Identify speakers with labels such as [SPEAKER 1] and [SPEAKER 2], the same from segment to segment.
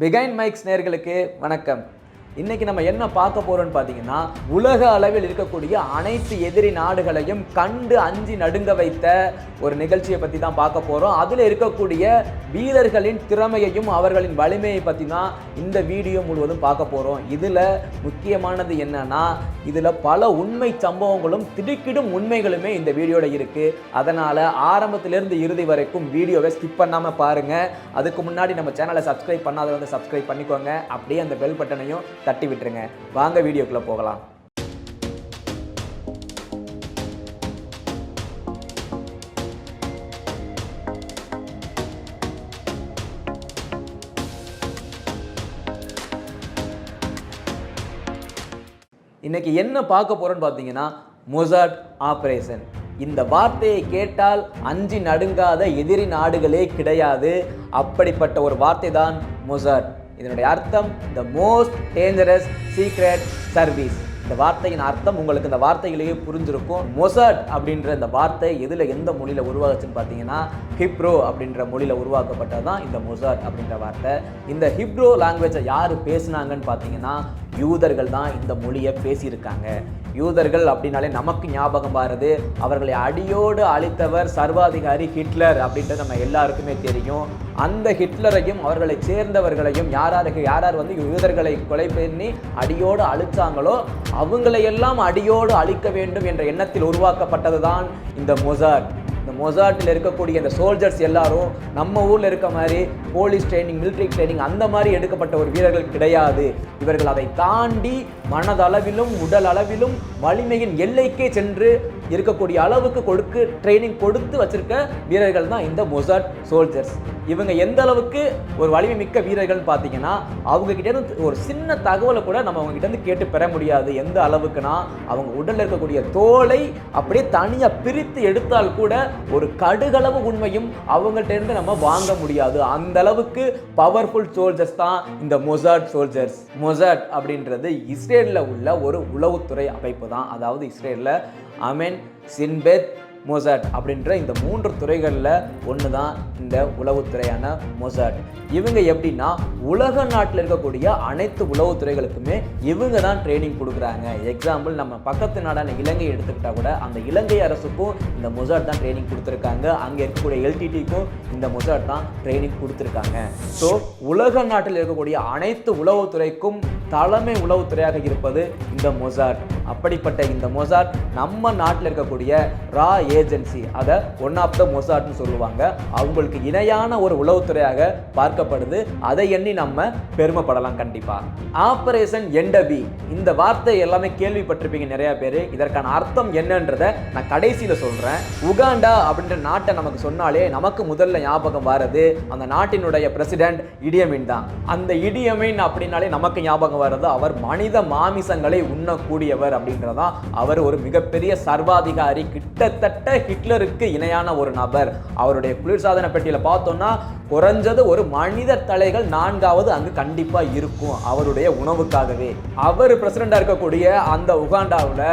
[SPEAKER 1] பிகைன் mikes நேர்களுக்கு வணக்கம். இன்னைக்கு நம்ம என்ன பார்க்க போறோம்னு பார்த்தீங்கன்னா உலக அளவில் இருக்கக்கூடிய அனைத்து எதிரி நாடுகளையும் கண்டு அஞ்சி நடுங்க வைத்த ஒரு நிகழ்ச்சியை பற்றி தான் பார்க்க போகிறோம் அதில் இருக்கக்கூடிய வீரர்களின் திறமையையும் அவர்களின் வலிமையை பற்றி தான் இந்த வீடியோ முழுவதும் பார்க்க போகிறோம் இதில் முக்கியமானது என்னன்னா இதில் பல உண்மை சம்பவங்களும் திடுக்கிடும் உண்மைகளுமே இந்த வீடியோவில் இருக்குது அதனால் ஆரம்பத்திலிருந்து இறுதி வரைக்கும் வீடியோவை ஸ்கிப் பண்ணாமல் பாருங்கள் அதுக்கு முன்னாடி நம்ம சேனலை சப்ஸ்கிரைப் பண்ணாதவங்க சப்ஸ்கிரைப் பண்ணிக்கோங்க. அப்படியே அந்த பெல் பட்டனையும் தட்டி விட்டுருங்க. வாங்க வீடியோக்குள்ளே போகலாம். இன்னைக்கு என்ன பார்க்க போகிறோன்னு பார்த்தீங்கன்னா மொசாட் ஆப்ரேஷன். இந்த வார்த்தையை கேட்டால் அஞ்சி நடுங்காத எதிரி நாடுகளே கிடையாது. அப்படிப்பட்ட ஒரு வார்த்தை தான் மொசாட். இதனுடைய அர்த்தம் the most dangerous secret service இந்த வார்த்தையின் அர்த்தம் உங்களுக்கு இந்த வார்த்தைகளையே புரிஞ்சிருக்கும். மொசாட் அப்படின்ற இந்த வார்த்தை எதில் எந்த மொழியில் உருவாகுச்சுன்னு பார்த்தீங்கன்னா ஹிப்ரோ அப்படின்ற மொழியில் உருவாக்கப்பட்டது தான் இந்த மொசாட் அப்படின்ற வார்த்தை. இந்த ஹிப்ரோ லாங்குவேஜை யார் பேசுனாங்கன்னு பார்த்தீங்கன்னா யூதர்கள் தான் இந்த மொழியை பேசியிருக்காங்க. யூதர்கள் அப்படின்னாலே நமக்கு ஞாபகம் வருது அவர்களை அடியோடு அழித்தவர் சர்வாதிகாரி ஹிட்லர் அப்படின்றது நம்ம எல்லாருக்குமே தெரியும். அந்த ஹிட்லரையும் அவர்களை சேர்ந்தவர்களையும் யார் யாருக்கு யார் யார் வந்து யூதர்களை கொலை பண்ணி அடியோடு அழிச்சாங்களோ அவங்களையெல்லாம் அடியோடு அழிக்க வேண்டும் என்ற எண்ணத்தில் உருவாக்கப்பட்டது தான் இந்த முசார் இந்த மொசாட்டில் இருக்கக்கூடிய இந்த சோல்ஜர்ஸ் எல்லாரும் நம்ம ஊரில் இருக்க மாதிரி போலீஸ் ட்ரைனிங் மிலிட்ரி ட்ரைனிங் அந்த மாதிரி எடுக்கப்பட்ட ஒரு வீரர்கள் கிடையாது. இவர்கள் அதை தாண்டி மனதளவிலும் உடல் அளவிலும் வலிமையின் எல்லைக்கே சென்று இருக்கக்கூடிய அளவுக்கு கொடுக்கு ட்ரைனிங் கொடுத்து வச்சிருக்க வீரர்கள் தான் இந்த மொசாட் சோல்ஜர்ஸ் இவங்க எந்த அளவுக்கு ஒரு வலிமை மிக்க வீரர்கள் பார்த்தீங்கன்னா அவங்க கிட்டேருந்து ஒரு சின்ன தகவலை கூட நம்ம அவங்க கிட்டேருந்து கேட்டு பெற முடியாது. எந்த அளவுக்குனா அவங்க உடலில் இருக்கக்கூடிய தோலை அப்படியே தனியாக பிரித்து எடுத்தால் கூட ஒரு கடுகளவு உண்மையும் அவங்கள்ட்ட இருந்து நம்ம வாங்க முடியாது. அந்த அளவுக்கு பவர்ஃபுல் சோல்ஜர்ஸ் தான் இந்த மொசாட் சோல்ஜர்ஸ் மொசாட் அப்படின்றது இஸ்ரேலில் உள்ள ஒரு உளவுத்துறை அமைப்பு தான். அதாவது இஸ்ரேலில் அமென் சின்பெத் மொசாட் அப்படின்ற இந்த மூன்று துறைகளில் ஒன்று தான் இந்த உளவுத்துறையான மொசாட். இவங்க எப்படின்னா உலக நாட்டில் இருக்கக்கூடிய அனைத்து உளவுத்துறைகளுக்குமே இவங்க தான் ட்ரைனிங் கொடுக்குறாங்க. எக்ஸாம்பிள் நம்ம பக்கத்து நாடான இலங்கை எடுத்துக்கிட்டால் கூட அந்த இலங்கை அரசுக்கும் இந்த மொசாட் தான் ட்ரைனிங் கொடுத்துருக்காங்க. அங்கே இருக்கக்கூடிய எல்டிடிக்கும் இந்த மொசாட் தான் ட்ரைனிங் கொடுத்துருக்காங்க. ஸோ உலக நாட்டில் இருக்கக்கூடிய அனைத்து உளவுத்துறைக்கும் தலைமை உளவுத்துறையாக இருப்பது இந்த மொசாட். அப்படிப்பட்ட இந்த மொசாட் நம்ம நாட்டில் இருக்கக்கூடிய ரா ஏஜென்சி அதை ஒன் ஆஃப் த மொசாட்னு சொல்லுவாங்க. அவங்களுக்கு இணையான ஒரு உளவுத்துறையாக பார்க்கப்படுது. அதை எண்ணி நம்ம பெருமைப்படலாம் கண்டிப்பாக ஆப்ரேஷன் எண்டபி இந்த வார்த்தை எல்லாமே கேள்விப்பட்டிருப்பீங்க நிறைய பேர். இதற்கான அர்த்தம் என்னன்றதை நான் கடைசியில் சொல்கிறேன் உகாண்டா அப்படின்ற நாட்டை நமக்கு சொன்னாலே நமக்கு முதல்ல ஞாபகம் வர்றது அந்த நாட்டினுடைய பிரசிடென்ட் இடியமின் தான். அந்த இடியமின் அப்படின்னாலே நமக்கு ஞாபகம் வர்றது அவர் மனித மாமிசங்களை உண்ணக்கூடியவர் அப்படின்றதான். அவர் ஒரு மிகப்பெரிய சர்வாதிகாரி. கிட்டத்தட்ட ஹிட்லருக்கு இணையான ஒரு நபர். அவருடைய குளிர்சாதன பெட்டியில் பார்த்தோம்னா குறைஞ்சது ஒரு மனித தலைகள் நான்காவது அங்கு கண்டிப்பாக இருக்கும் அவருடைய உணவுக்காகவே. அவர் பிரசிடண்டாக இருக்கக்கூடிய அந்த உகாண்டாவில்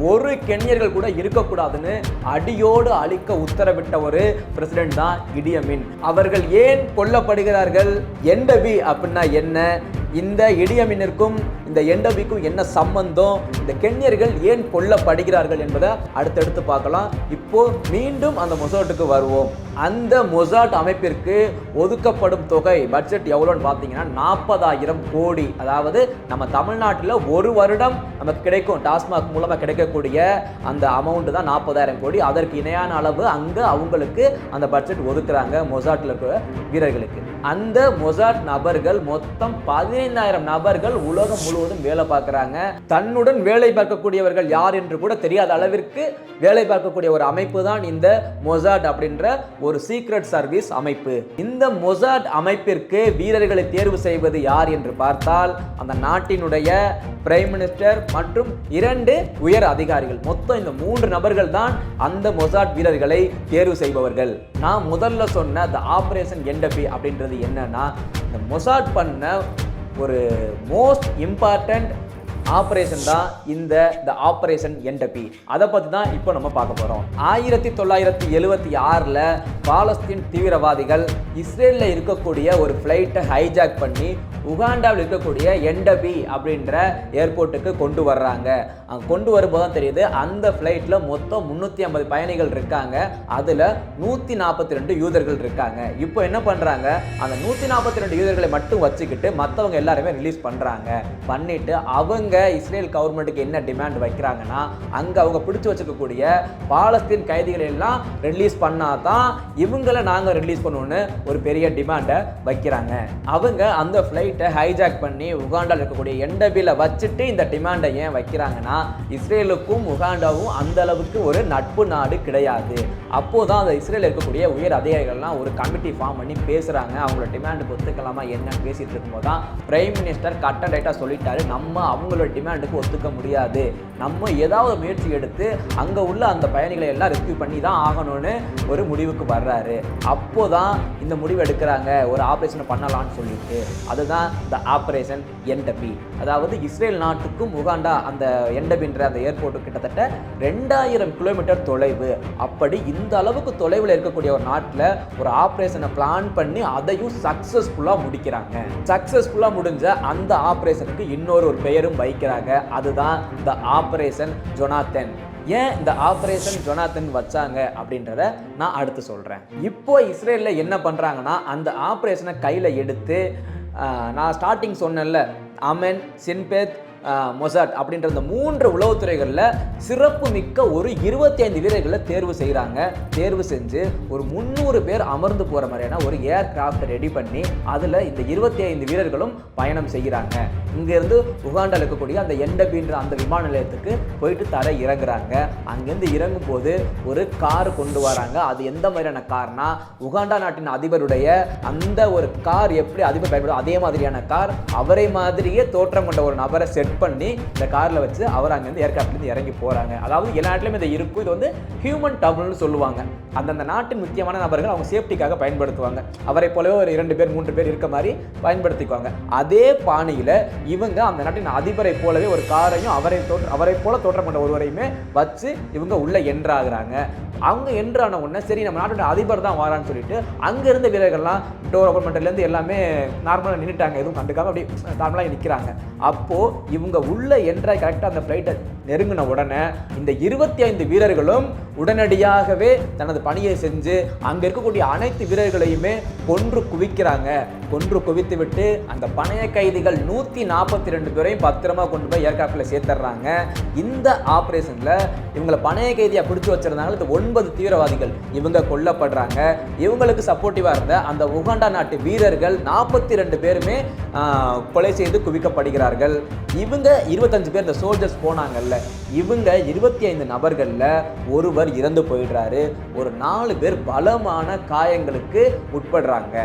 [SPEAKER 1] ஒரு கென்யர்கள் கூட இருக்கக்கூடாதுன்னு அடியோடு அழிக்க உத்தரவிட்ட ஒரு பிரசிடென்ட் தான் இடியமின். அவர்கள் ஏன் கொல்லப்படுகிறார்கள்? எண்டபி அப்படின்னா என்ன? இந்த இடியமினிற்கும் இந்த எண்டபிக்கும் என்ன சம்பந்தம்? இந்த கென்யர்கள் ஏன் கொல்லப்படுகிறார்கள் என்பதை அடுத்தடுத்து பார்க்கலாம். இப்போ மீண்டும் அந்த மொசாட்டுக்கு வருவோம். அந்த மொசாட் அமைப்பிற்கு ஒதுக்கப்படும் தொகை பட்ஜெட் எவ்வளோன்னு பார்த்தீங்கன்னா நாற்பதாயிரம் கோடி. அதாவது நம்ம தமிழ்நாட்டில் ஒரு வருடம் நமக்கு கிடைக்கும் டாஸ்மாக் மூலமாக கிடைக்கக்கூடிய அந்த அமௌண்ட் தான் நாற்பதாயிரம் கோடி. அதற்கு இணையான அளவு அங்கே அவங்களுக்கு அந்த பட்ஜெட் ஒதுக்குறாங்க மொசாட்டில் இருக்கிற வீரர்களுக்கு. அந்த மொசாட் நபர்கள் மொத்தம் பதினைந்தாயிரம் நபர்கள் உலகம் முழுவதும் வேலை பார்க்குறாங்க. தன்னுடன் வேலை பார்க்கக்கூடியவர்கள் யார் என்று கூட தெரியாத அளவிற்கு வேலை பார்க்கக்கூடிய ஒரு அமைப்பு தான் இந்த மொசாட் அப்படின்ற ஒரு சீக்ரெட் சர்வீஸ் அமைப்பு. இந்த மொசாட் அமைப்பிற்கு வீரர்களை தேர்வு செய்வது யார் என்று பார்த்தால் அந்த நாட்டினுடைய பிரைம் மினிஸ்டர் மற்றும் இரண்டு உயர் அதிகாரிகள். மொத்தம் இந்த மூன்று நபர்கள் தான் அந்த மொசாட் வீரர்களை தேர்வு செய்பவர்கள். நான் முதல்ல சொன்ன த ஆப்ரேஷன் என்டபி அப்படின்றது என்னன்னா இந்த மொசாட் பண்ண ஒரு மோஸ்ட் இம்பார்ட்டண்ட் ஆப்ரேஷன் தான் இந்த த ஆப்ரேஷன் என்டபி அதை பற்றி தான் இப்போ நம்ம பார்க்க போகிறோம் ஆயிரத்தி தொள்ளாயிரத்தி எழுவத்தி ஆறில் பாலஸ்தீன் தீவிரவாதிகள் இஸ்ரேலில் இருக்கக்கூடிய ஒரு ஃப்ளைட்டை ஹைஜாக் பண்ணி உகாண்டாவில் இருக்கக்கூடிய என்டபி அப்படின்ற ஏர்போர்ட்டுக்கு கொண்டு வர்றாங்க. அங்கே கொண்டு வரும்போது தான் தெரியுது அந்த ஃப்ளைட்டில் மொத்தம் முந்நூற்றி ஐம்பது பயணிகள் இருக்காங்க. அதில் நூற்றி நாற்பத்தி ரெண்டு யூதர்கள் இருக்காங்க. இப்போ என்ன பண்ணுறாங்க அந்த நூற்றி நாற்பத்தி ரெண்டு யூதர்களை மட்டும் வச்சுக்கிட்டு மற்றவங்க எல்லாருமே ரிலீஸ் பண்ணுறாங்க பண்ணிட்டு அவங்க இஸ்ரேல் கவர்மெண்ட்டுக்கு என்ன டிமாண்ட் வைக்கிறாங்கன்னா அங்கே அவங்க பிடிச்சி வச்சுக்கக்கூடிய பாலஸ்தீன் கைதிகளை எல்லாம் ரிலீஸ் பண்ணாதான் இவங்களை நாங்கள் ரிலீஸ் பண்ணுவோன்னு ஒரு பெரிய டிமாண்டை வைக்கிறாங்க. அவங்க அந்த ஃப்ளைட் ஃப்ளைட்டை ஹைஜாக் பண்ணி உகாண்டாவில் இருக்கக்கூடிய எண்டபியில் வச்சுட்டு இந்த டிமாண்டை ஏன் வைக்கிறாங்கன்னா இஸ்ரேலுக்கும் உகாண்டாவும் அந்த அளவுக்கு ஒரு நட்பு நாடு கிடையாது. அப்போதான் அந்த இஸ்ரேலில் இருக்கக்கூடிய உயர் அதிகாரிகள்லாம் ஒரு கமிட்டி ஃபார்ம் பண்ணி பேசுகிறாங்க அவங்களோட டிமாண்டுக்கு ஒத்துக்கலாமா என்னன்னு பேசிகிட்டு இருக்கும்போது தான் பிரைம் மினிஸ்டர் கட்டடைட்டாக சொல்லிட்டாரு. நம்ம அவங்களோட டிமாண்டுக்கு ஒத்துக்க முடியாது. நம்ம ஏதாவது முயற்சி எடுத்து அங்கே உள்ள அந்த பயணிகளை எல்லாம் ரெஸ்கியூ பண்ணி தான் ஆகணும்னு ஒரு முடிவுக்கு வர்றாரு. அப்போதான் இந்த முடிவு எடுக்கிறாங்க. ஒரு ஆப்ரேஷனை பண்ணலான்னு சொல்லிட்டு. அதுதான் த ஆப்ரேஷன் என்டபி அதாவது இஸ்ரேல் நாட்டுக்கும் உகாண்டா அந்த என்டபின்ற அந்த ஏர்போர்ட்டு கிட்டத்தட்ட ரெண்டாயிரம் கிலோமீட்டர் தொலைவு. அப்படி இந்த அளவுக்கு தொலைவில் இருக்கக்கூடிய ஒரு நாட்டில் ஒரு ஆப்ரேஷனை பிளான் பண்ணி அதையும் சக்ஸஸ்ஃபுல்லாக முடிக்கிறாங்க. சக்ஸஸ்ஃபுல்லாக முடிஞ்ச அந்த ஆப்ரேஷனுக்கு இன்னொரு ஒரு பெயரும் வைக்கிறாங்க. அதுதான் த ஆப்ரேஷன் ஜொனாத்தன் ஏன் இந்த ஆப்ரேஷன் ஜொனாத்தன் வச்சாங்க அப்படின்றத நான் அடுத்து சொல்கிறேன் இப்போ இஸ்ரேலில் என்ன பண்ணுறாங்கன்னா அந்த ஆப்ரேஷனை கையில் எடுத்து நான் ஸ்டார்டிங் சொன்னேன்ல. அமென் சின்பேத் மொசாட் அப்படின்ற இந்த மூன்று உளவுத்துறைகளில் சிறப்பு மிக்க ஒரு இருபத்தி ஐந்து வீரர்களை தேர்வு செய்கிறாங்க தேர்வு செஞ்சு ஒரு முந்நூறு பேர் அமர்ந்து போகிற மாதிரியான ஒரு ஏர்கிராஃப்ட் ரெடி பண்ணி அதில் இந்த இருபத்தி ஐந்து வீரர்களும் பயணம் செய்கிறாங்க. இங்கேருந்து உகாண்டாவில் இருக்கக்கூடிய அந்த எண்டபின்ற அந்த விமான நிலையத்துக்கு போயிட்டு தர இறங்குறாங்க. அங்கேருந்து இறங்கும் போது ஒரு கார் கொண்டு வராங்க. அது எந்த மாதிரியான கார்னா உகாண்டா நாட்டின் அதிபருடைய அந்த ஒரு கார் எப்படி அதிபர் பயன்படும் அதே மாதிரியான கார் அவரை மாதிரியே தோற்றம் கொண்ட ஒரு நபரை செட் பண்ணி இந்த காரில் வச்சு அவர் அங்கேருந்து ஏர்க்ராஃப்ட்லேருந்து இறங்கி போகிறாங்க அதாவது எல்லா நாட்டிலுமே இது இருக்கும். இது வந்து ஹியூமன் டபுள்னு சொல்லுவாங்க. அந்தந்த நாட்டின் முக்கியமான நபர்கள் அவங்க சேஃப்டிக்காக பயன்படுத்துவாங்க. அவரை போலவே ஒரு இரண்டு பேர் மூன்று பேர் இருக்க மாதிரி பயன்படுத்திக்குவாங்க. அதே பாணியில் இவங்க அந்த நாட்டின் அதிபரை போலவே ஒரு காரையும் அவரை தோற்ற அவரை போல தோற்றம் கொண்ட ஒருவரையுமே வச்சு இவங்க உள்ளே என்ட்ராகிறாங்க அவங்க என்ட்ரான உடனே சரி நம்ம நாட்டோட அதிபர் தான் வரான்னு சொல்லிட்டு அங்கே இருந்த வீரர்கள்லாம் டோர் ஓப்பன்மெண்ட்லேருந்து எல்லாமே நார்மலாக நின்றுட்டாங்க எதுவும் கண்டுக்காம அப்படி நார்மலாக நிற்கிறாங்க அப்போது இவங்க உள்ள என்ட்ராய் கரெக்டாக அந்த ஃப்ளைட்டை நெருங்கின உடனே இந்த இருபத்தி ஐந்து வீரர்களும் உடனடியாகவே தனது பணியை செஞ்சு அங்கே இருக்கக்கூடிய அனைத்து வீரர்களையுமே கொன்று குவிக்கிறாங்க. கொன்று குவித்து விட்டு அந்த பணைய கைதிகள் நூற்றி நாற்பத்தி ரெண்டு பேரையும் பத்திரமா கொண்டு போய் ஏர்கிராஃப்டில் சேர்த்துறாங்க இந்த ஆப்ரேஷனில் இவங்களை பணைய கைதியாக பிடிச்சி வச்சுருந்தாங்க இந்த ஒன்பது தீவிரவாதிகள் இவங்க கொல்லப்படுறாங்க. இவங்களுக்கு சப்போர்ட்டிவாக இருந்த அந்த உகாண்டா நாட்டு வீரர்கள் நாற்பத்தி ரெண்டு பேருமே கொலை செய்து குவிக்கப்படுகிறார்கள். இவங்க இருபத்தஞ்சு பேர் இந்த சோல்ஜர்ஸ் போனாங்கல்ல இவங்க இருபத்தி ஐந்து நபர்களில் ஒருவர் இறந்து போயிடுறாரு. ஒரு நாலு பேர் பலமான காயங்களுக்கு உட்படுறாங்க.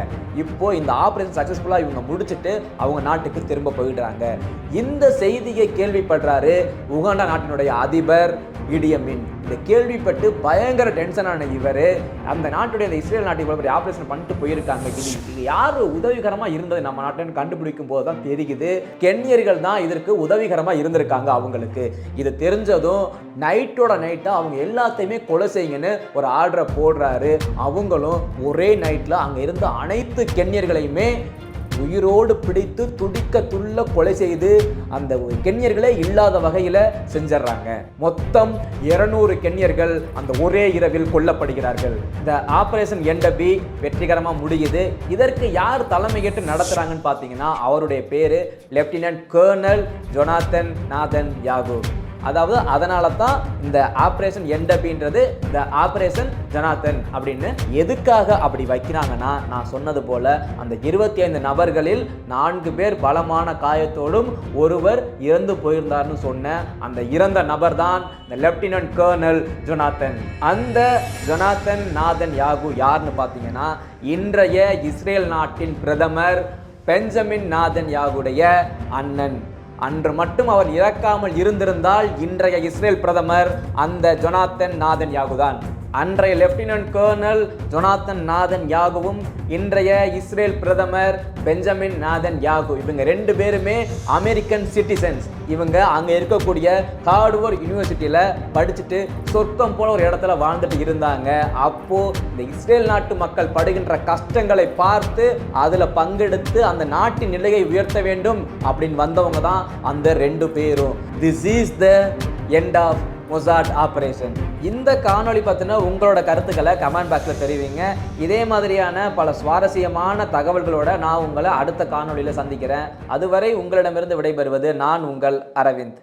[SPEAKER 1] இப்போ இந்த ஆப்ரேஷன் சக்ஸஸ்ஃபுல்லாக இவங்க முடிச்சுட்டு அவங்க நாட்டுக்கு திரும்ப போயிடுறாங்க. இந்த செய்தியை கேள்விப்படுறாரு உகாண்டா நாட்டினுடைய அதிபர் இடியமின். இந்த கேள்விப்பட்டு பயங்கர டென்ஷனான இவர் அந்த நாட்டுடைய இந்த இஸ்ரேல் நாட்டுக்கு இவ்வளவு பெரிய ஆப்ரேஷன் பண்ணிட்டு போயிருக்காங்க. இது இது யார் உதவிகரமாக இருந்தது நம்ம நாட்டுன்னு கண்டுபிடிக்கும் போது தான் தெரியுது. கென்னியர்கள் தான் இதற்கு உதவிகரமாக இருந்திருக்காங்க அவங்களுக்கு. இது தெரிஞ்சதும் நைட்டோட நைட்டாக அவங்க எல்லாத்தையுமே கொலை செய்யுங்கன்னு ஒரு ஆர்டரை போடுறாரு. அவங்களும் ஒரே நைட்டில் அங்கே இருந்த அனைத்து கென்னியர்களையுமே உயிரோடு பிடித்து துடிக்க துள்ள கொலை செய்து அந்த கென்யர்களே இல்லாத வகையில் செஞ்சிடறாங்க மொத்தம் இருநூறு கென்யர்கள் அந்த ஒரே இரவில் கொல்லப்படுகிறார்கள். இந்த ஆபரேஷன் என்டபி வெற்றிகரமாக முடியுது. இதற்கு யார் தலைமையிட்டு நடத்துகிறாங்கன்னு பார்த்தீங்கன்னா அவருடைய பேர் lieutenant colonel Jonathan Netanyahu அதாவது அதனால தான் இந்த ஆப்ரேஷன் எண்டபின்றது இந்த ஆப்ரேஷன் ஜனாதன் அப்படின்னு எதுக்காக அப்படி வைக்கிறாங்கன்னா நான் சொன்னது போல அந்த இருபத்தி ஐந்து நபர்களில் நான்கு பேர் பலமான காயத்தோடும் ஒருவர் இறந்து போயிருந்தார்னு சொன்ன அந்த இறந்த நபர் தான் இந்த லெப்டினன்ட் கர்னல் ஜொனாத்தன் அந்த ஜொனாத்தன் நாதன் யாகு யாருன்னு பார்த்தீங்கன்னா இன்றைய இஸ்ரேல் நாட்டின் பிரதமர் பெஞ்சமின் நாதன் யாகுடைய அண்ணன். அன்று மட்டும் அவர் இறக்காமல் இருந்திருந்தால் இன்றைய இஸ்ரேல் பிரதமர் அந்த ஜொனாத்தன் நாதன் யாகுதான். அன்றைய லெப்டினன்ட் கர்னல் ஜொனாத்தன் நாதன் யாகுவும் இன்றைய இஸ்ரேல் பிரதமர் பெஞ்சமின் நாதன் யாகு. இவங்க ரெண்டு பேருமே அமெரிக்கன் சிட்டிசன்ஸ் இவங்க அங்கே இருக்கக்கூடிய ஹார்ட்வர்ட் யூனிவர்சிட்டியில் படிச்சுட்டு சொர்க்கம் போல ஒரு இடத்துல வாழ்ந்துட்டு இருந்தாங்க. அப்போது இந்த இஸ்ரேல் நாட்டு மக்கள் படுகின்ற கஷ்டங்களை பார்த்து அதில் பங்கெடுத்து அந்த நாட்டின் நிலையை உயர்த்த வேண்டும் அப்படின்னு வந்தவங்க தான் அந்த ரெண்டு பேரும். This is the end of Mossad operation இந்த காணொளி பற்றின உங்களோட கருத்துக்களை கமெண்ட் பாக்ஸில் தெரிவிங்க. இதே மாதிரியான பல சுவாரஸ்யமான தகவல்களோட நான் உங்களை அடுத்த காணொளியில் சந்திக்கிறேன். அதுவரை உங்களிடமிருந்து விடைபெறுவது நான் உங்கள் அரவிந்த்.